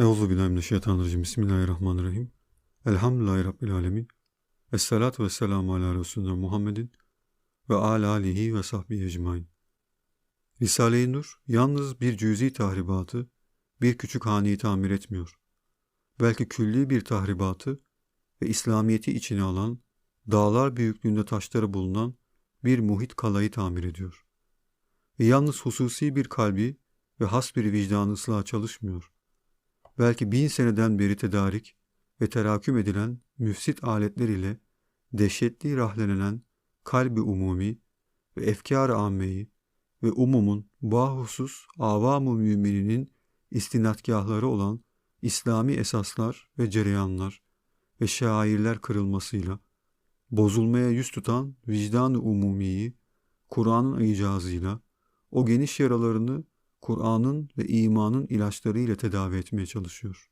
Euzu billahi mineşşeytanirracim. Bismillahirrahmanirrahim. Elhamdülillahi rabbil alamin. Essalatu vesselamu ala Resulina Muhammedin ve ala alihi ve sahbihi ecmaîn. Risale-i Nur yalnız bir cüzi tahribatı, bir küçük haneyi tamir etmiyor. Belki külli bir tahribatı ve İslamiyeti içine alan, dağlar büyüklüğünde taşları bulunan bir muhit kalayı tamir ediyor. Ve yalnız hususi bir kalbi ve has bir vicdanı ıslaha çalışmıyor belki bin seneden beri tedarik ve teraküm edilen müfsit aletler ile dehşetli rahlelenen kalbi umumi ve efkar-ı ammeyi ve umumun bahusus avam-ı mümininin istinadgahları olan İslami esaslar ve cereyanlar ve şairler kırılmasıyla bozulmaya yüz tutan vicdan-ı umumiyi Kur'an'ın icazıyla o geniş yaralarını Kur'an'ın ve imanın ilaçlarıyla tedavi etmeye çalışıyor.